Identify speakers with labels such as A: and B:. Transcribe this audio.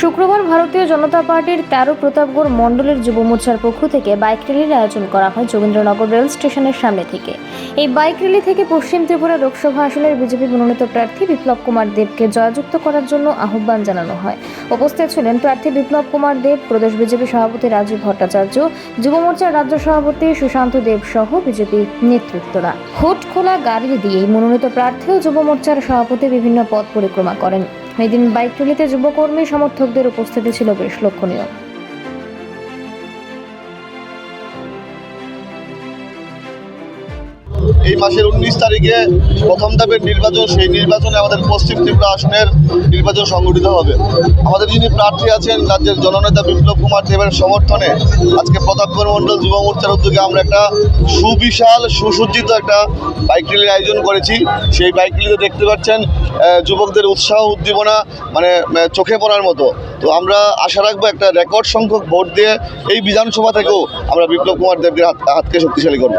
A: শুক্রবার ভারতীয় জনতা পার্টির তেরো প্রতাপগড় মণ্ডলের যুব মোর্চার পক্ষ থেকে বাইক র্যালির আয়োজন করা হয় যোগেন্দ্রনগর রেল স্টেশনের সামনে থেকে। এই বাইক র্যালি থেকে পশ্চিম ত্রিপুরা লোকসভা আসনের বিজেপি মনোনীত প্রার্থী বিপ্লব কুমার দেবকে জয়যুক্ত করার জন্য আহ্বান জানানো হয়। উপস্থিত ছিলেন প্রার্থী বিপ্লব কুমার দেব, প্রদেশ বিজেপি সভাপতি রাজীব ভট্টাচার্য, যুব মোর্চার রাজ্য সভাপতি সুশান্ত দেব সহ বিজেপি নেতৃত্বরা। হুট খোলা গাড়ি দিয়ে মনোনীত প্রার্থী ও যুব মোর্চার সভাপতি বিভিন্ন পথ পরিক্রমা করেন। এদিন বাইক র্যালিতে যুবকর্মী সমর্থকদের উপস্থিতি ছিল বেশ লক্ষণীয়।
B: এই মাসের উনিশ তারিখে প্রথম ধাপের নির্বাচন, সেই নির্বাচনে আমাদের পশ্চিম ত্রিপুরা আসনের নির্বাচন সংগঠিত হবে। আমাদের যিনি প্রার্থী আছেন, রাজ্যের জননেতা বিপ্লব কুমার দেবের সমর্থনে আজকে প্রতাপগড় মণ্ডল যুব মোর্চার উদ্যোগে আমরা একটা সুবিশাল, সুসজ্জিত একটা বাইক র্যালির আয়োজন করেছি। সেই বাইক র্যালিতে দেখতে পাচ্ছেন যুবকদের উৎসাহ, উদ্দীপনা মানে চোখে পড়ার মতো। তো আমরা আশা রাখব একটা রেকর্ড সংখ্যক ভোট দিয়ে এই বিধানসভা থেকেও আমরা বিপ্লব কুমার দেবকে হাত, হাতকে শক্তিশালী করব।